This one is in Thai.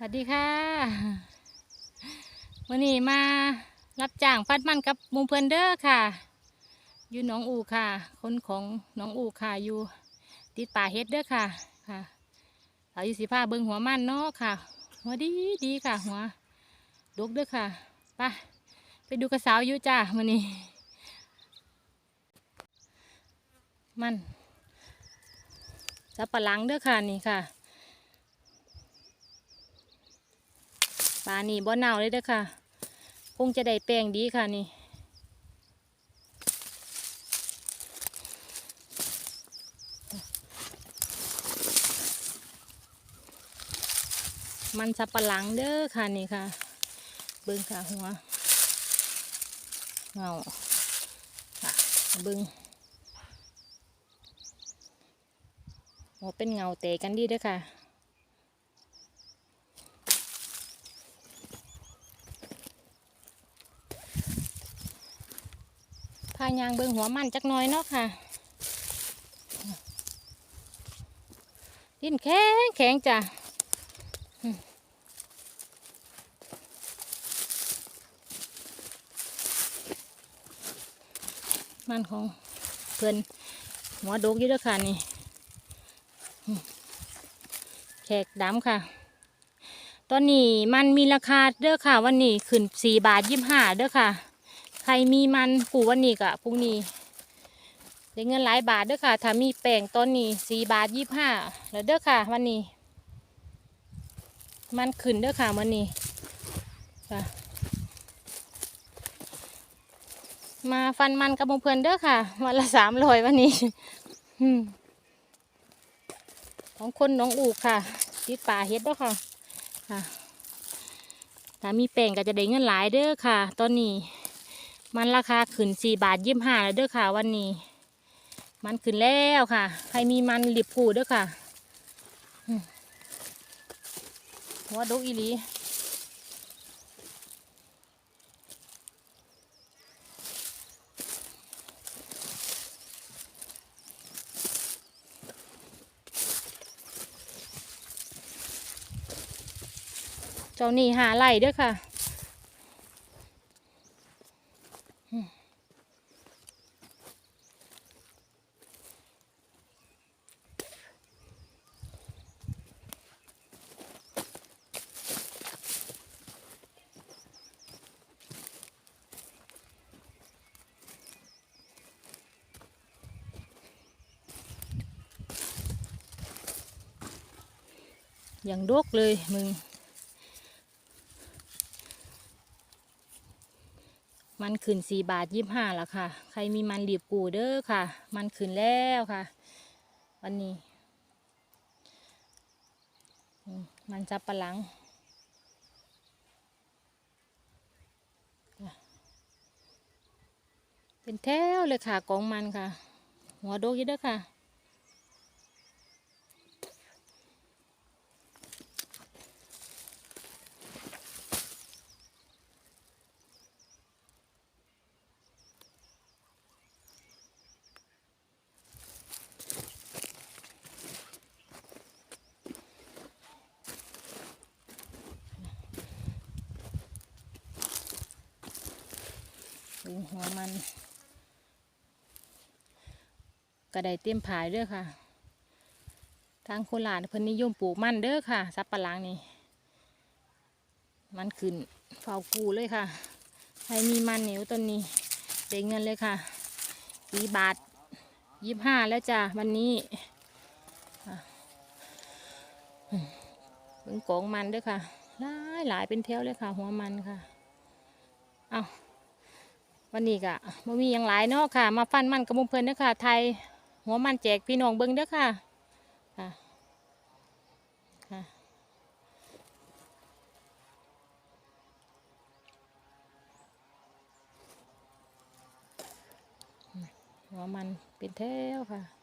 สวัสดีค่ะวันนี้มารับจ้างฟัดมันกับหมูเพื่อนเด้อค่ะ อยู่หนองอูค่ะ คนของหนองอูค่ะอยู่ติดป่าเฮ็ดเด้อค่ะค่ะสาวอยู่สิผ้าเบิงหัวมันเนาะค่ะ หัวดีดีค่ะ หัวดกเด้อค่ะไปไปดูกระสาวอยู่จ้าวันนี้ มันสับปะหลังเด้อค่ะนี่ค่ะ ปลานี่บ่เน่าเลยเด้อค่ะ คงจะได้แป้งดีค่ะนี่มันสับปะหลังเด้อค่ะนี่ค่ะ เบิ้งค่ะหัวเงาค่ะเบิ้งหัวเป็นเงาเตะกันดีเด้อค่ะ พายางเบิงหัวมันจักน้อยเนาะค่ะ ดินแข็งแข็งจ้ะมันของเพื่อนหัวดกอยู่ด้วยค่ะนี่แขกดำค่ะ ตอนนี้มันมีราคาเด้อค่ะ วันนี้ขึ้นสี่บาทยี่ห้าเด้อค่ะ ครมีมันปลูกวันนี้กะพรุ่งนี้ได้เงินหลายบาทเด้อค่ะ ถ้ามีแป้งตอนนี้สี่บาทยี่ห้าแล้วเด้อค่ะ วันนี้ มันขึ้นเด้อค่ะวันนี้ค่ะ มาฟันมันกับเพื่อนเด้อค่ะ วันละสามร้อยวันนี้ของคนหน้องอูกค่ะติดป่าเฮ็ดเด้อค่ะค่ะถ้ามีแป้งก็จะได้เงินหลายเด้อค่ะ ตอนนี้ มันราคาขึ้นสี่บาทยี่ห้าแล้วเด้อค่ะ วันนี้ มันขึ้นแล้วค่ะ ใครมีมันรีบผูดเด้อค่ะหัวดกอีลีเจ้านี่หาไหลเด้อค่ะ อย่างดกเลยมึง มันขึ้นสี่บาทยี่ห้าละค่ะ ใครมีมันรีบกูเด้อค่ะ มันขึ้นแล้วค่ะ วันนี้ มันจับปะหลังเป็นแถวเลยค่ะกองมันค่ะ หัวโดกยี่เด้อค่ะ ดูหัวมันก็ไดเต็มผายเด้อค่ะ ทางโคราชเพิ่นนิยมปลูกมันเด้อค่ะซับปะหลังนี่มันขึ้นเฝ้ากูเลยค่ะใครมีมันเหนียวต้นนี้ได้งเงินเลยค่ะสี่บาทยี่ห้าแล้วจ้ะวันนี้มเป็นกองมันด้อค่ะหลายหลายเป็นแถวเลยค่ะ หัวมันค่ะ เอา วันนี้ก็บ่มีอย่างหลายเนาะค่ะ มาฟันมันกับมุมเพลินเด้อค่ะ ไทยหัวมันแจกพี่น้องเบิ้งเด้อค่ะค่ะค่ะหัวมันเป็นแถวค่ะ